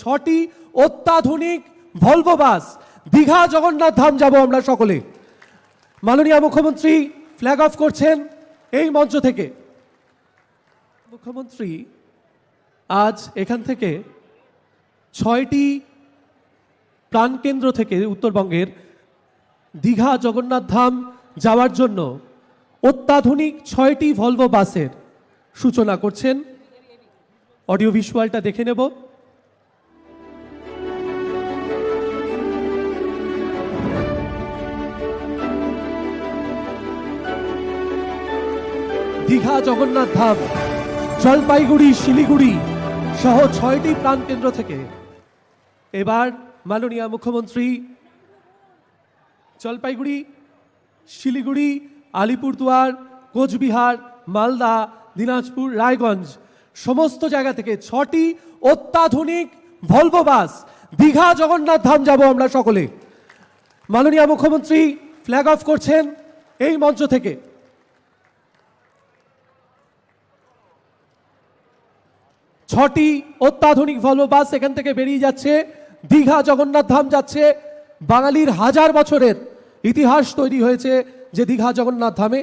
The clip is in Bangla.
ছটি অত্যাধুনিক ভলভো বাস দীঘা জগন্নাথ ধাম যাব আমরা সকলে। মাননীয় মুখ্যমন্ত্রী ফ্ল্যাগ অফ করছেন এই মঞ্চ থেকে। মুখ্যমন্ত্রী, আজ এখান থেকে ছয়টি প্রাণকেন্দ্র থেকে উত্তরবঙ্গের দীঘা জগন্নাথ ধাম যাওয়ার জন্য অত্যাধুনিক ছয়টি ভলভো বাসের সূচনা করছেন। অডিও ভিজুয়ালটা দেখে নেব। দীঘা জগন্নাথ ধাম, জলপাইগুড়ি, শিলিগুড়ি সহ ছয়টি প্রাণকেন্দ্র থেকে। এবার মাননীয় মুখ্যমন্ত্রী, জলপাইগুড়ি, শিলিগুড়ি, আলিপুরদুয়ার, কোচবিহার, মালদা, দিনাজপুর, রায়গঞ্জ সমস্ত জায়গা থেকে ছটি অত্যাধুনিক ভলভো বাস দীঘা জগন্নাথ ধাম যাব আমরা সকলে। মাননীয় মুখ্যমন্ত্রী ফ্ল্যাগ অফ করছেন এই মঞ্চ থেকে। ছটি অত্যাধুনিক ভলভো বাস এখান থেকে বেরিয়ে যাচ্ছে। দীঘা জগন্নাথ ধাম যাচ্ছে। বাঙালির হাজার বছরের ইতিহাস তৈরি হয়েছে যে দীঘা জগন্নাথ ধামে।